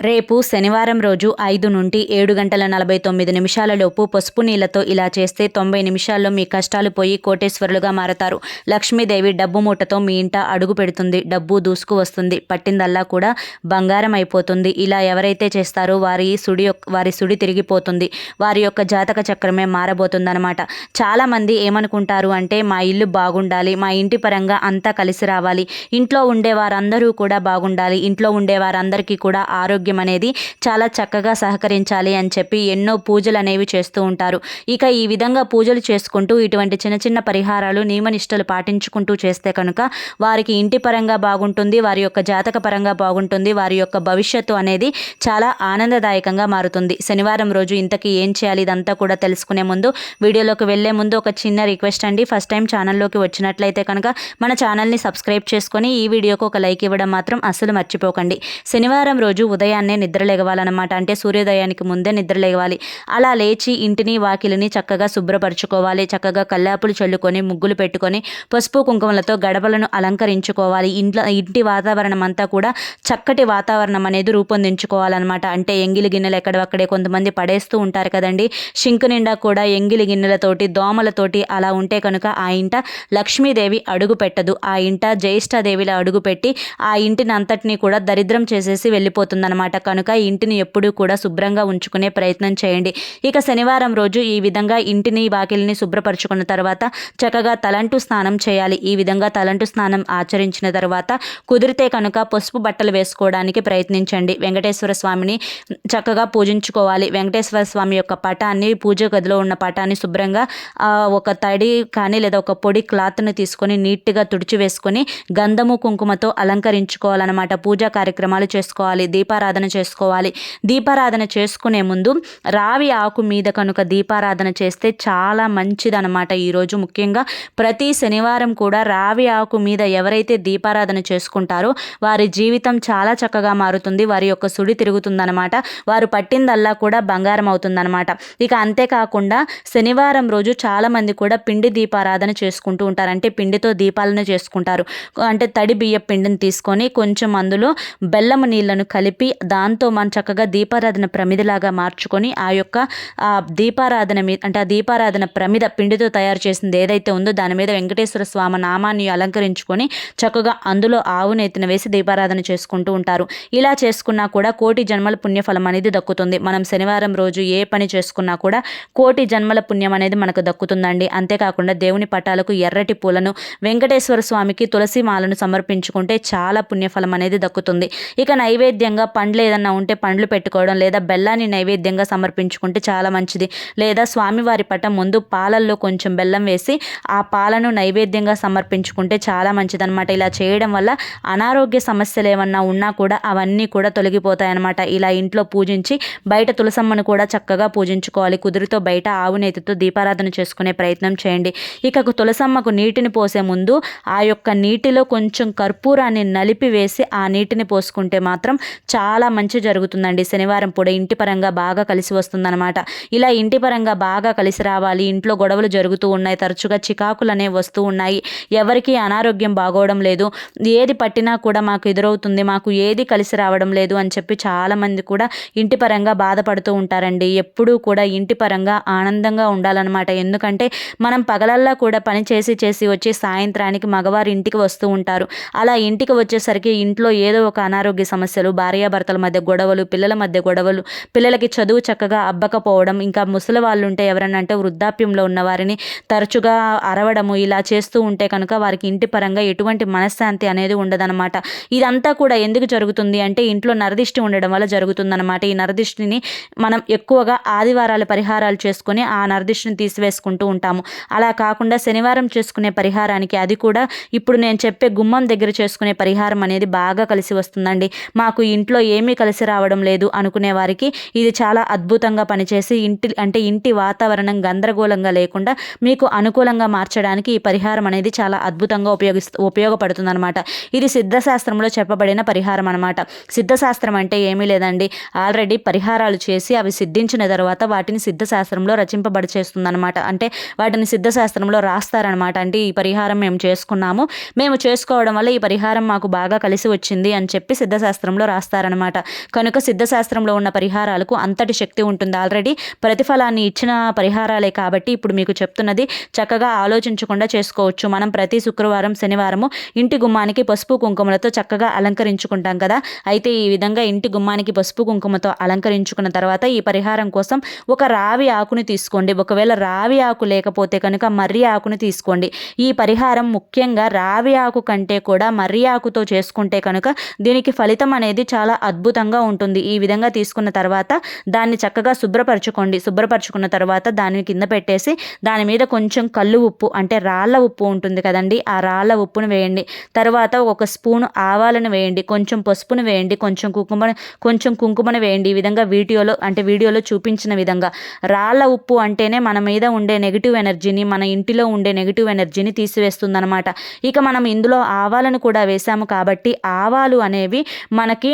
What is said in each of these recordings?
రేపు శనివారం రోజు ఐదు నుండి ఏడు గంటల నలభై తొమ్మిది నిమిషాలలోపు పసుపు నీళ్ళతో ఇలా చేస్తే తొంభై నిమిషాల్లో మీ కష్టాలు పోయి కోటేశ్వరులుగా మారతారు. లక్ష్మీదేవి డబ్బు మూటతో మీ ఇంట అడుగు పెడుతుంది. డబ్బు దూసుకు వస్తుంది. పట్టిందల్లా కూడా బంగారం అయిపోతుంది. ఇలా ఎవరైతే చేస్తారో వారి సుడి యొక్క వారి సుడి తిరిగిపోతుంది. వారి యొక్క జాతక చక్రమే మారబోతుందన్నమాట. చాలామంది ఏమనుకుంటారు అంటే మా ఇల్లు బాగుండాలి. మా ఇంటి పరంగా అంతా కలిసి రావాలి. ఇంట్లో ఉండే వారందరూ కూడా బాగుండాలి. ఇంట్లో ఉండే వారందరికీ కూడా ఆరోగ్యం అనేది చాలా చక్కగా సహకరించాలి అని చెప్పి ఎన్నో పూజలు అనేవి చేస్తూ ఉంటారు. ఇక ఈ విధంగా పూజలు చేసుకుంటూ ఇటువంటి చిన్న చిన్న పరిహారాలు నియమనిష్టలు పాటించుకుంటూ చేస్తే కనుక వారికి ఇంటి పరంగా బాగుంటుంది వారి యొక్క జాతక పరంగా బాగుంటుంది వారి యొక్క భవిష్యత్తు అనేది చాలా ఆనందదాయకంగా మారుతుంది. శనివారం రోజు ఇంతకీ ఏం చేయాలి ఇదంతా కూడా తెలుసుకునే ముందు వీడియోలోకి వెళ్ళే ముందు ఒక చిన్న రిక్వెస్ట్ అండి. ఫస్ట్ టైం ఛానల్లోకి వచ్చినట్లయితే కనుక మన ఛానల్ని సబ్స్క్రైబ్ చేసుకొని ఈ వీడియోకి ఒక లైక్ ఇవ్వడం మాత్రం అస్సలు మర్చిపోకండి. శనివారం రోజు ఉదయం ఉదయాన్నే నిద్ర లేగవాలన్నమాట. అంటే సూర్యోదయానికి ముందే నిద్ర లేవాలి. అలా లేచి ఇంటిని వాకిలిని చక్కగా శుభ్రపరచుకోవాలి. చక్కగా కల్లాపులు చల్లుకొని ముగ్గులు పెట్టుకొని పసుపు కుంకుమలతో గడపలను అలంకరించుకోవాలి. ఇంట్లో ఇంటి వాతావరణం అంతా కూడా చక్కటి వాతావరణం అనేది రూపొందించుకోవాలన్నమాట. అంటే ఎంగిలి గిన్నెలు ఎక్కడక్కడే కొంతమంది పడేస్తూ ఉంటారు కదండి. షింక్ నిండా కూడా ఎంగిలి గిన్నెలతోటి దోమలతోటి అలా ఉంటే కనుక ఆ ఇంట లక్ష్మీదేవి అడుగు పెట్టదు. ఆ ఇంట జ్యేష్ఠదేవిలా అడుగు పెట్టి ఆ ఇంటిని అంతటినీ కూడా దరిద్రం చేసేసి వెళ్ళిపోతుందన్నమాట. కనుక ఇంటిని ఎప్పుడూ కూడా శుభ్రంగా ఉంచుకునే ప్రయత్నం చేయండి. ఇక శనివారం రోజు ఈ విధంగా ఇంటిని వాకిలిని శుభ్రపరచుకున్న తర్వాత చక్కగా తలంటు స్నానం చేయాలి. ఈ విధంగా తలంటు స్నానం ఆచరించిన తర్వాత కుదిరితే కనుక పసుపు బట్టలు వేసుకోవడానికి ప్రయత్నించండి. వెంకటేశ్వర స్వామిని చక్కగా పూజించుకోవాలి. వెంకటేశ్వర స్వామి యొక్క పటాన్ని పూజ గదిలో ఉన్న పటాన్ని శుభ్రంగా ఒక తడి కానీ లేదా ఒక పొడి క్లాత్ని తీసుకొని నీట్గా తుడిచి వేసుకొని గంధము కుంకుమతో అలంకరించుకోవాలన్నమాట. పూజా కార్యక్రమాలు చేసుకోవాలి. దీపారాధన చేసుకోవాలి. దీపారాధన చేసుకునే ముందు రావి ఆకు మీద కనుక దీపారాధన చేస్తే చాలా మంచిదన్నమాట ఈరోజు ముఖ్యంగా. ప్రతి శనివారం కూడా రావి ఆకు మీద ఎవరైతే దీపారాధన చేసుకుంటారో వారి జీవితం చాలా చక్కగా మారుతుంది. వారి యొక్క సుడి తిరుగుతుందన్నమాట. వారు పట్టిందల్లా కూడా బంగారం అవుతుందన్నమాట. ఇక అంతేకాకుండా శనివారం రోజు చాలామంది కూడా పిండి దీపారాధన చేసుకుంటూ ఉంటారు. అంటే పిండితో దీపాలను చేసుకుంటారు. అంటే తడి బియ్య పిండిని తీసుకొని కొంచెం అందులో బెల్లము నీళ్ళను కలిపి దాంతో మనం చక్కగా దీపారాధన ప్రమిదలాగా మార్చుకొని ఆ యొక్క ఆ దీపారాధన మీద అంటే ఆ దీపారాధన ప్రమిద పిండితో తయారు చేసింది ఏదైతే ఉందో దాని మీద వెంకటేశ్వర స్వామి నామాన్ని అలంకరించుకొని చక్కగా అందులో ఆవు నెత్తిన వేసి దీపారాధన చేసుకుంటూ ఉంటారు. ఇలా చేసుకున్నా కూడా కోటి జన్మల పుణ్యఫలం అనేది దక్కుతుంది. మనం శనివారం రోజు ఏ పని చేసుకున్నా కూడా కోటి జన్మల పుణ్యం అనేది మనకు దక్కుతుందండి. అంతేకాకుండా దేవుని పటాలకు ఎర్రటి పూలను వెంకటేశ్వర స్వామికి తులసి మాలను సమర్పించుకుంటే చాలా పుణ్యఫలం అనేది దక్కుతుంది. ఇక నైవేద్యంగా పండ్లు ఏదన్నా ఉంటే పండ్లు పెట్టుకోవడం లేదా బెల్లాన్ని నైవేద్యంగా సమర్పించుకుంటే చాలా మంచిది. లేదా స్వామివారి పటం ముందు పాలల్లో కొంచెం బెల్లం వేసి ఆ పాలను నైవేద్యంగా సమర్పించుకుంటే చాలా మంచిదన్నమాట. ఇలా చేయడం వల్ల అనారోగ్య సమస్యలు ఏమన్నా ఉన్నా కూడా అవన్నీ కూడా తొలగిపోతాయన్నమాట. ఇలా ఇంట్లో పూజించి బయట తులసమ్మను కూడా చక్కగా పూజించుకోవాలి. కుదురుతో బయట ఆవు నేతితో దీపారాధన చేసుకునే ప్రయత్నం చేయండి. ఇక తులసమ్మకు నీటిని పోసే ముందు ఆ యొక్క నీటిలో కొంచెం కర్పూరాన్ని నలిపి వేసి ఆ నీటిని పోసుకుంటే మాత్రం చాలా మంచి జరుగుతుందండి. శనివారం పూట ఇంటి పరంగా బాగా కలిసి వస్తుందన్నమాట. ఇలా ఇంటి పరంగా బాగా కలిసి రావాలి. ఇంట్లో గొడవలు జరుగుతూ ఉన్నాయి. తరచుగా చికాకులు అనేవి వస్తూ ఉన్నాయి. ఎవరికి అనారోగ్యం బాగోవడం లేదు. ఏది పట్టినా కూడా మాకు ఎదురవుతుంది. మాకు ఏది కలిసి రావడం లేదు అని చెప్పి చాలామంది కూడా ఇంటి పరంగా బాధపడుతూ ఉంటారండి. ఎప్పుడూ కూడా ఇంటి పరంగా ఆనందంగా ఉండాలన్నమాట. ఎందుకంటే మనం పగలల్లా కూడా పని చేసి చేసి వచ్చి సాయంత్రానికి మగవారు ఇంటికి వస్తూ ఉంటారు. అలా ఇంటికి వచ్చేసరికి ఇంట్లో ఏదో ఒక అనారోగ్య సమస్యలు భార్యాభర్తల మధ్య గొడవలు పిల్లల మధ్య గొడవలు పిల్లలకి చదువు చక్కగా అబ్బకపోవడం ఇంకా ముసలి వాళ్ళు ఉంటే ఎవరన్నా అంటే వృద్ధాప్యంలో ఉన్న వారిని తరచుగా అరవడము ఇలా చేస్తూ ఉంటే కనుక వారికి ఇంటి పరంగా ఎటువంటి మనశ్శాంతి అనేది ఉండదన్నమాట. ఇదంతా కూడా ఎందుకు జరుగుతుంది అంటే ఇంట్లో నరదిష్టి ఉండడం వల్ల జరుగుతుందన్నమాట. ఈ నరదిష్టిని మనం ఎక్కువగా ఆదివారాల పరిహారాలు చేసుకొని ఆ నరదిష్టిని తీసివేసుకుంటూ ఉంటాము. అలా కాకుండా శనివారం చేసుకునే పరిహారానికి అది కూడా ఇప్పుడు నేను చెప్పే గుమ్మం దగ్గర చేసుకునే పరిహారం అనేది బాగా కలిసి వస్తుందండి. మాకు ఇంట్లో ఏ ఏమీ కలిసి రావడం లేదు అనుకునే వారికి ఇది చాలా అద్భుతంగా పనిచేసి ఇంటి అంటే ఇంటి వాతావరణం గందరగోళంగా లేకుండా మీకు అనుకూలంగా మార్చడానికి ఈ పరిహారం అనేది చాలా అద్భుతంగా ఉపయోగిస్తూ ఉపయోగపడుతుంది అనమాట ఇది సిద్ధశాస్త్రంలో చెప్పబడిన పరిహారం అనమాట సిద్ధశాస్త్రం అంటే ఏమీ లేదండి. ఆల్రెడీ పరిహారాలు చేసి అవి సిద్ధించిన తర్వాత వాటిని సిద్ధశాస్త్రంలో రచింపబడి చేస్తుందన్నమాట అంటే వాటిని సిద్ధశాస్త్రంలో రాస్తారనమాట అంటే ఈ పరిహారం మేము చేసుకున్నాము. మేము చేసుకోవడం వల్ల ఈ పరిహారం మాకు బాగా కలిసి వచ్చింది అని చెప్పి సిద్ధశాస్త్రంలో రాస్తారనమాట అనమాట కనుక సిద్ధశాస్త్రంలో ఉన్న పరిహారాలకు అంతటి శక్తి ఉంటుంది. ఆల్రెడీ ప్రతిఫలాన్ని ఇచ్చిన పరిహారాలే కాబట్టి ఇప్పుడు మీకు చెప్తున్నది చక్కగా ఆలోచించకుండా చేసుకోవచ్చు. మనం ప్రతి శుక్రవారం శనివారము ఇంటి గుమ్మానికి పసుపు కుంకుమలతో చక్కగా అలంకరించుకుంటాం కదా. అయితే ఈ విధంగా ఇంటి గుమ్మానికి పసుపు కుంకుమతో అలంకరించుకున్న తర్వాత ఈ పరిహారం కోసం ఒక రావి ఆకుని తీసుకోండి. ఒకవేళ రావి ఆకు లేకపోతే కనుక మర్రి ఆకుని తీసుకోండి. ఈ పరిహారం ముఖ్యంగా రావి ఆకు కంటే కూడా మర్రి ఆకుతో చేసుకుంటే కనుక దీనికి ఫలితం అనేది చాలా అద్భుతంగా ఉంటుంది. ఈ విధంగా తీసుకున్న తర్వాత దాన్ని చక్కగా శుభ్రపరచుకోండి. శుభ్రపరచుకున్న తర్వాత దానిని కింద పెట్టేసి దాని మీద కొంచెం కళ్ళు ఉప్పు అంటే రాళ్ళ ఉప్పు ఉంటుంది కదండి ఆ రాళ్ళ ఉప్పును వేయండి. తర్వాత ఒక స్పూన్ ఆవాలను వేయండి. కొంచెం పసుపును వేయండి. కొంచెం కుంకుమ కొంచెం కుంకుమను వేయండి. ఈ విధంగా వీడియోలో అంటే వీడియోలో చూపించిన విధంగా. రాళ్ళ ఉప్పు అంటేనే మన మీద ఉండే నెగిటివ్ ఎనర్జీని మన ఇంటిలో ఉండే నెగిటివ్ ఎనర్జీని తీసివేస్తుందన్నమాట. ఇక మనం ఇందులో ఆవాలను కూడా వేసాము కాబట్టి ఆవాలు అనేవి మనకి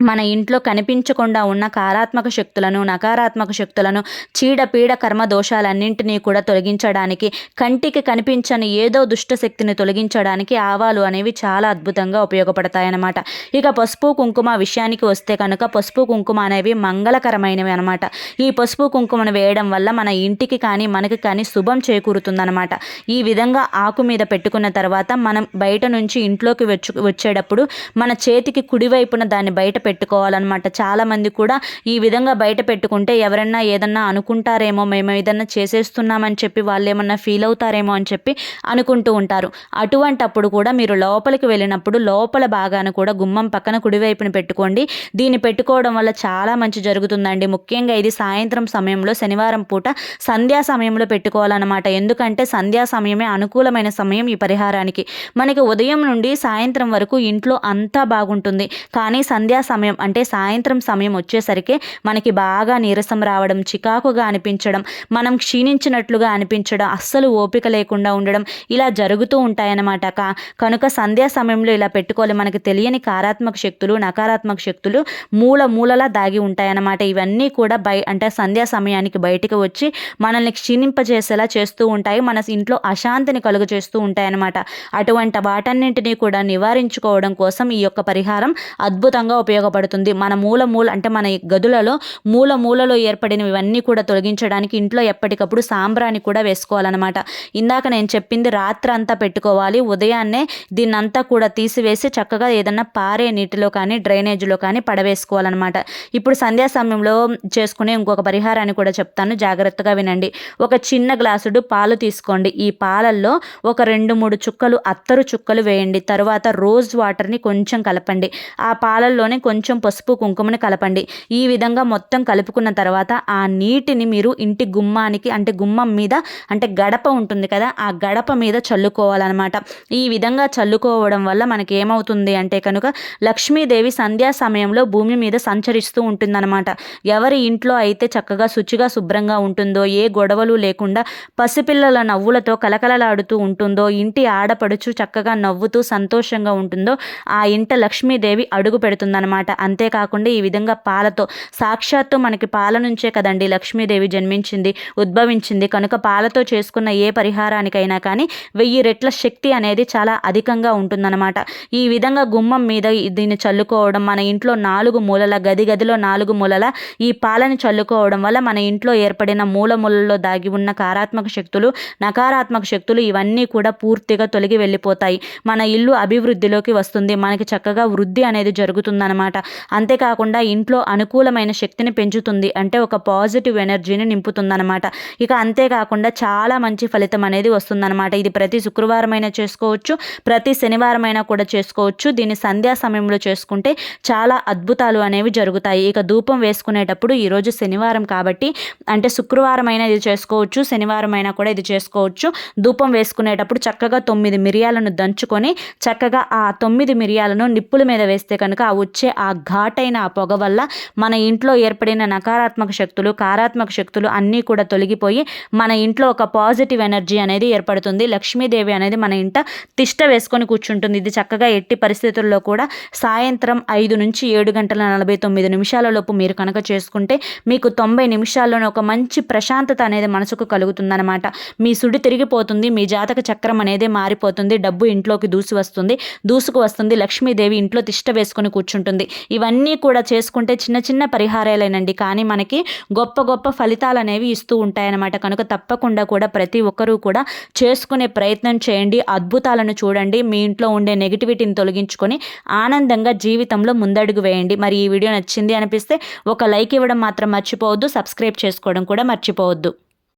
మన ఇంట్లో కనిపించకుండా ఉన్న కారాత్మక శక్తులను నకారాత్మక శక్తులను చీడపీడ కర్మ దోషాలన్నింటినీ కూడా తొలగించడానికి కంటికి కనిపించని ఏదో దుష్ట శక్తిని తొలగించడానికి ఆవాలు అనేవి చాలా అద్భుతంగా ఉపయోగపడతాయన్నమాట. ఇక పసుపు కుంకుమ విషయానికి వస్తే కనుక పసుపు కుంకుమ అనేవి మంగళకరమైనవి అనమాట ఈ పసుపు కుంకుమను వేయడం వల్ల మన ఇంటికి కానీ మనకి కానీ శుభం చేకూరుతుందనమాట ఈ విధంగా ఆకు మీద పెట్టుకున్న తర్వాత మనం బయట నుంచి ఇంట్లోకి వచ్చు వచ్చేటప్పుడు మన చేతికి కుడివైపున దాన్ని బయట పెట్టుకోవాలన్నమాట. చాలామంది కూడా ఈ విధంగా బయట పెట్టుకుంటే ఎవరన్నా ఏదన్నా అనుకుంటారేమో మేము ఏదన్నా చేసేస్తున్నామని చెప్పి వాళ్ళు ఏమన్నా ఫీల్ అవుతారేమో అని చెప్పి అనుకుంటూ ఉంటారు. అటువంటప్పుడు కూడా మీరు లోపలికి వెళ్ళినప్పుడు లోపల భాగాన కూడా గుమ్మం పక్కన కుడివైపున పెట్టుకోండి. దీన్ని పెట్టుకోవడం వల్ల చాలా మంచి జరుగుతుందండి. ముఖ్యంగా ఇది సాయంత్రం సమయంలో శనివారం పూట సంధ్యా సమయంలో పెట్టుకోవాలన్నమాట. ఎందుకంటే సంధ్యా సమయమే అనుకూలమైన సమయం ఈ పరిహారానికి. మనకి ఉదయం నుండి సాయంత్రం వరకు ఇంట్లో అంతా బాగుంటుంది. కానీ సంధ్యా సమయం అంటే సాయంత్రం సమయం వచ్చేసరికి మనకి బాగా నీరసం రావడం చికాకుగా అనిపించడం మనం క్షీణించినట్లుగా అనిపించడం అస్సలు ఓపిక లేకుండా ఉండడం ఇలా జరుగుతూ ఉంటాయన్నమాట కా కనుక సంధ్యా సమయంలో ఇలా పెట్టుకోవాలి. మనకి తెలియని కారాత్మక శక్తులు నకారాత్మక శక్తులు మూల మూలలా దాగి ఉంటాయన్నమాట. ఇవన్నీ కూడా బయ అంటే సంధ్యా సమయానికి బయటకు వచ్చి మనల్ని క్షీణింపజేసేలా చేస్తూ ఉంటాయి. మన ఇంట్లో అశాంతిని కలుగు చేస్తూ ఉంటాయన్నమాట. అటువంటి వాటన్నింటినీ కూడా నివారించుకోవడం కోసం ఈ యొక్క పరిహారం అద్భుతంగా ఉపయోగ ఉపయోగపడుతుంది. మన మూల మూల అంటే మన గదులలో మూల మూలలో ఏర్పడినవి ఇవన్నీ కూడా తొలగించడానికి ఇంట్లో ఎప్పటికప్పుడు సాంబ్రాన్ని కూడా వేసుకోవాలన్నమాట. ఇందాక నేను చెప్పింది రాత్రి అంతా పెట్టుకోవాలి. ఉదయాన్నే దీన్నంతా కూడా తీసివేసి చక్కగా ఏదన్నా పారే నీటిలో కానీ డ్రైనేజీలో కానీ పడవేసుకోవాలన్నమాట. ఇప్పుడు సంధ్యా సమయంలో చేసుకునే ఇంకొక పరిహారాన్ని కూడా చెప్తాను. జాగ్రత్తగా వినండి. ఒక చిన్న గ్లాసుడు పాలు తీసుకోండి. ఈ పాలల్లో ఒక రెండు మూడు చుక్కలు అత్తరు చుక్కలు వేయండి. తర్వాత రోజ్ వాటర్ని కొంచెం కలపండి. ఆ పాలల్లోనే కొంచెం కొంచెం పసుపు కుంకుమని కలపండి. ఈ విధంగా మొత్తం కలుపుకున్న తర్వాత ఆ నీటిని మీరు ఇంటి గుమ్మానికి అంటే గుమ్మం మీద అంటే గడప ఉంటుంది కదా ఆ గడప మీద చల్లుకోవాలన్నమాట. ఈ విధంగా చల్లుకోవడం వల్ల మనకి ఏమవుతుంది అంటే కనుక లక్ష్మీదేవి సంధ్యా సమయంలో భూమి మీద సంచరిస్తూ ఉంటుందన్నమాట. ఎవరి ఇంట్లో అయితే చక్కగా శుచిగా శుభ్రంగా ఉంటుందో ఏ గొడవలు లేకుండా పసిపిల్లల నవ్వులతో కలకలలాడుతూ ఉంటుందో ఇంటి ఆడపడుచు చక్కగా నవ్వుతూ సంతోషంగా ఉంటుందో ఆ ఇంట లక్ష్మీదేవి అడుగు పెడుతుందన్నమాట. అనమాట అంతేకాకుండా ఈ విధంగా పాలతో సాక్షాత్తు మనకి పాల నుంచే కదండి లక్ష్మీదేవి జన్మించింది ఉద్భవించింది. కనుక పాలతో చేసుకున్న ఏ పరిహారానికైనా కానీ వెయ్యి రెట్ల శక్తి అనేది చాలా అధికంగా ఉంటుందన్నమాట. ఈ విధంగా గుమ్మం మీద దీన్ని చల్లుకోవడం మన ఇంట్లో నాలుగు మూలల గది గదిలో నాలుగు మూలల ఈ పాలని చల్లుకోవడం వల్ల మన ఇంట్లో ఏర్పడిన మూల మూలల్లో దాగి ఉన్న కారాత్మక శక్తులు నకారాత్మక శక్తులు ఇవన్నీ కూడా పూర్తిగా తొలగి వెళ్ళిపోతాయి. మన ఇల్లు అభివృద్ధిలోకి వస్తుంది. మనకి చక్కగా వృద్ధి అనేది జరుగుతుందన్నమాట. అనమాట. అంతేకాకుండా ఇంట్లో అనుకూలమైన శక్తిని పెంచుతుంది. అంటే ఒక పాజిటివ్ ఎనర్జీని నింపుతుందన్నమాట ఇక అంతేకాకుండా చాలా మంచి ఫలితం అనేది వస్తుందన్నమాట ఇది ప్రతి శుక్రవారమైనా చేసుకోవచ్చు ప్రతి శనివారమైనా కూడా చేసుకోవచ్చు. దీన్ని సంధ్యా సమయంలో చేసుకుంటే చాలా అద్భుతాలు అనేవి జరుగుతాయి. ఇక ధూపం వేసుకునేటప్పుడు ఈరోజు శనివారం కాబట్టి అంటే శుక్రవారం అయినా ఇది చేసుకోవచ్చు శనివారం అయినా కూడా ఇది చేసుకోవచ్చు. ధూపం వేసుకునేటప్పుడు చక్కగా తొమ్మిది మిరియాలను దంచుకొని చక్కగా ఆ తొమ్మిది మిరియాలను నిప్పుల మీద వేస్తే కనుక ఆ వచ్చే ఆ ఘాటైన ఆ పొగ వల్ల మన ఇంట్లో ఏర్పడిన నకారాత్మక శక్తులు కారాత్మక శక్తులు అన్నీ కూడా తొలగిపోయి మన ఇంట్లో ఒక పాజిటివ్ ఎనర్జీ అనేది ఏర్పడుతుంది. లక్ష్మీదేవి అనేది మన ఇంట తిష్ట వేసుకొని కూర్చుంటుంది. ఇది చక్కగా ఎట్టి పరిస్థితుల్లో కూడా సాయంత్రం ఐదు నుంచి ఏడు గంటల నలభై తొమ్మిది నిమిషాల లోపు మీరు కనుక చేసుకుంటే మీకు తొంభై నిమిషాల్లోనే ఒక మంచి ప్రశాంతత అనేది మనసుకు కలుగుతుందన్నమాట. మీ సుడి తిరిగిపోతుంది మీ జాతక చక్రం అనేది మారిపోతుంది డబ్బు ఇంట్లోకి దూసి వస్తుంది దూసుకు వస్తుంది లక్ష్మీదేవి ఇంట్లో తిష్ట వేసుకొని కూర్చుంటుంది. ఇవన్నీ కూడా చేసుకుంటే చిన్న చిన్న పరిహారాలేనండి. కానీ మనకి గొప్ప గొప్ప ఫలితాలు అనేవి ఇస్తూ ఉంటాయన్నమాట. కనుక తప్పకుండా కూడా ప్రతి ఒక్కరూ కూడా చేసుకునే ప్రయత్నం చేయండి. అద్భుతాలను చూడండి. మీ ఇంట్లో ఉండే నెగిటివిటీని తొలగించుకొని ఆనందంగా జీవితంలో ముందడుగు వేయండి. మరి ఈ వీడియో నచ్చింది అనిపిస్తే ఒక లైక్ ఇవ్వడం మాత్రం మర్చిపోవద్దు. సబ్స్క్రైబ్ చేసుకోవడం కూడా మర్చిపోవద్దు.